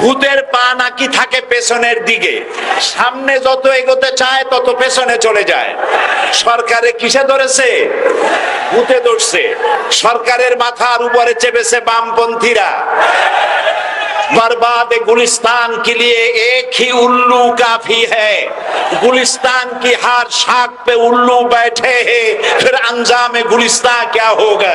ভূতের পা নাকি থাকে পেছনের দিকে সামনে যত এগোতে চায় তত পেছনে চলে যায় সরকারে কিসে ধরেছে ভূতে ধরছে সরকারের মাথার উপরে চেপেছে বামপন্থীরা बर्बाद गुलिस्तान के लिए एक ही उल्लू काफी है गुलिस्तान की हर शाख पे उल्लू बैठे हैं फिर अंजाम गुलिस्तान क्या होगा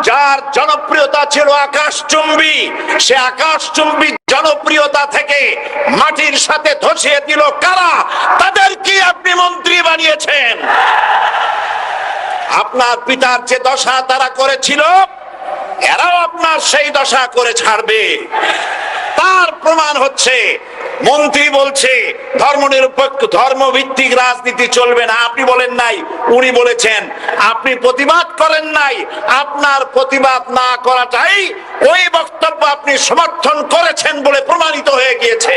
যার জনপ্রিয়তা ছিল আকাশচুম্বী সে আকাশচুম্বী জনপ্রিয়তা থেকে মাটির সাথে ধসিয়ে দিল কারা? তাদেরকে আপনি মন্ত্রী বানিয়েছেন? আপনার পিতার যে দশা তারা করেছিল, এরাও আপনার সেই দশা করে ছাড়বে। তার প্রমাণ হচ্ছে মন্ত্রী বলছে ধর্ম নিরপেক্ষ ধর্মভিত্তিক রাজনীতি চলবে না। আপনি বলেন নাই, উনি বলেছেন। আপনি প্রতিবাদ করেন নাই, আপনার প্রতিবাদ না করাটাই ওই বক্তব্য আপনি সমর্থন করেছেন বলে প্রমাণিত হয়ে গিয়েছে।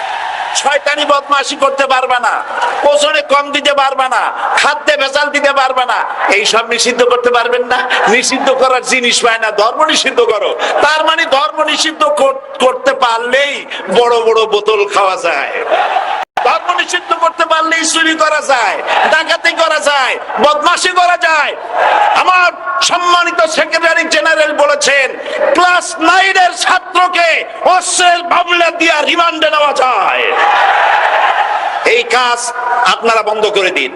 শয়তানি বদমাশি করতে পারবে না, ওজনে কম দিতে পারবে না, খাদ্যে ভেজাল দিতে পারবে না এই সব নিষিদ্ধ করতে পারবেন না। নিষিদ্ধ করার জিনিস পায় না, ধর্ম নিষিদ্ধ করো। তার মানে ধর্ম নিষিদ্ধ করতে পারলেই বড় বড় বোতল খাওয়া যায়। ধর্ম নিষিদ্ধ করতে পারলেই চুরি করা যায়, ডাকাতি করা যায়, বদমাশি করা যায়। আমার সম্মানিত সেক্রেটারি জেনারেল বলেছেন ক্লাস নাইনের ছাত্রকে অস্ত্রের মামলা দিয়া রিমান্ডে নেওয়া যায়। এই কাজ আপনারা বন্ধ করে দিন।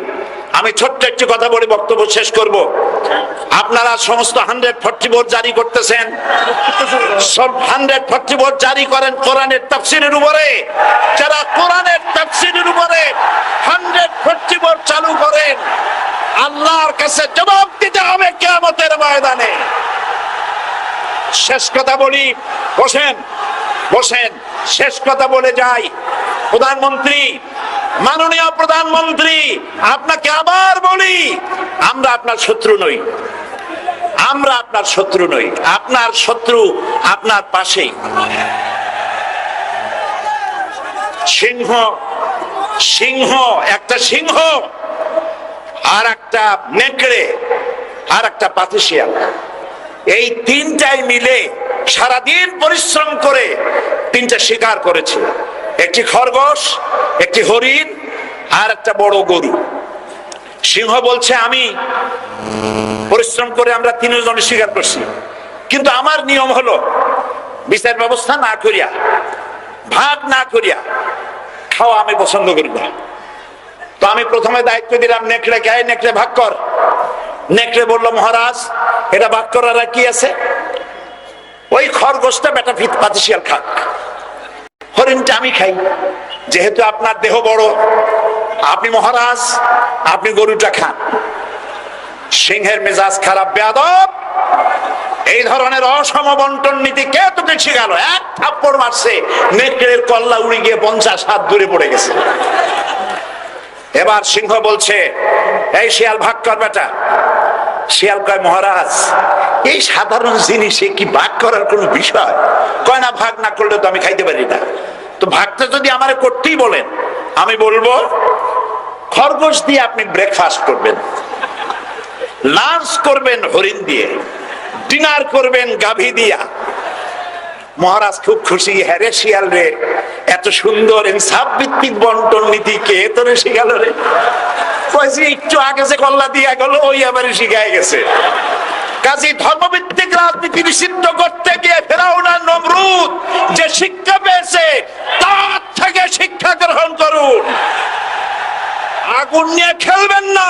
আমি ছোট্ট একটি কথা বলে বক্তব্য শেষ করব। আপনারা সমস্ত হান্ড্রেড ফর্টি বোর্ড জারি করতেছেন। সব হান্ড্রেড ফর্টি বোর্ড জারি করেন কোরআনের তাফসিরের উপরে। যারা কোরআনের তাফসিরের উপরে হান্ড্রেড ফর্টি বোর্ড চালু করেন, আল্লাহর কাছে জবাব দিতে হবে কেয়ামতের ময়দানে। শেষ কথা বলি, বসেন বসেন, শেষ কথা বলে যাই। প্রধানমন্ত্রী, মাননীয় প্রধানমন্ত্রী, আপনাকে আবার বলি, আমরা আপনার শত্রু নই। আমরা আপনার শত্রু নই। আপনার শত্রু আপনার পাশেই। সিংহ সিংহ, একটা সিংহ আর একটা নেকড়ে। আর একটা পাতিশিয়াল এই তিনটাই মিলে সারাদিন পরিশ্রম করে তিনটা শিকার করেছে। একটি খরগোশ, একটি হরিণ, আর একটা বড় গরু। সিংহ বলছে, আমি পরিশ্রম করে আমরা তিনজন শিকার করছি। কিন্তু আমার নিয়ম হলো, বিচার ব্যবস্থা না করিয়া, ভাগ না করিয়া খাওয়া আমি পছন্দ করি না। তো আমি প্রথমে দায়িত্ব দিলাম, নেকড়ে কে নেকড়ে ভাগ কর। নেকড়ে বলল, মহারাজ, এটা বাক করার কি আছে? ওই খরগোশটা বেটা ফিত পাতিশিয়াল খাক। হরিণটা আমি খাই, যেহেতু আপনার দেহ বড়। আপনি মহারাজ, আপনি গরুটা খান। সিংহের মেজাজ খারাপ, বেয়াদব। এই ধরনের অসম বন্টন নীতি কে তোকে শিখালো? এক থাপ্পড় মারছে, নেকড়ের কল্লা উড়ে গিয়ে পঞ্চাশ হাত দূরে পড়ে গেছে। এবার সিংহ বলছে, এই শিয়াল, ভাগ কর বেটা। শিয়াল কয়, মহারাজ, এই সাধারণ জিনিসে কি ভাগ করার কোনো বিষয়? কয়, না, ভাগ না করলে তো আমি খাইতে পারি না। তো ভাগটা যদি আমার করতেই বলেন, আমি বলব, খরগোশ দিয়ে আপনি ব্রেকফাস্ট করবেন লাঞ্চ করবেন হরিণ দিয়ে ডিনার করবেন গাভী দিয়া মহারাজ খুব খুশি, হ্যারে শিয়াল রে, এত সুন্দর ভিত্তিক বন্টন নীতি কে তোরে শিখাল রে? একটু আগে যে কল্লা দিয়া গেল, ওই আবার শিখায় গেছে। কাজী ধর্মভিত্তিক রাজনীতি নিষিদ্ধ করতে গিয়ে ফেরাউনার নমরুদ যে শিক্ষা পেয়েছে, তার থেকে শিক্ষা গ্রহণ করুন। আগুন নিয়ে খেলবেন না।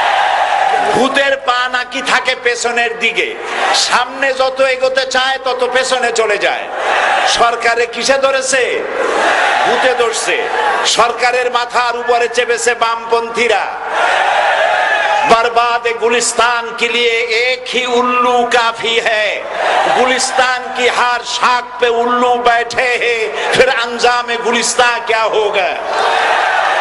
ভূতের পা নাকি থাকে পেছনের দিকে সামনে যত এগোতে চায় তত পেছনে চলে যায় সরকারে কিসে ধরেছে ভূতে ধরছে সরকারের মাথার উপরে চেপেছে বামপন্থীরা बर्बाद गुलिस्तान के लिए एक ही उल्लू काफी है गुलिस्तान की हर शाख पे उल्लू बैठे हैं फिर अंजाम गुलिस्तान क्या होगा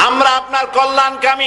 আমরা আপনার কল্যাণকামী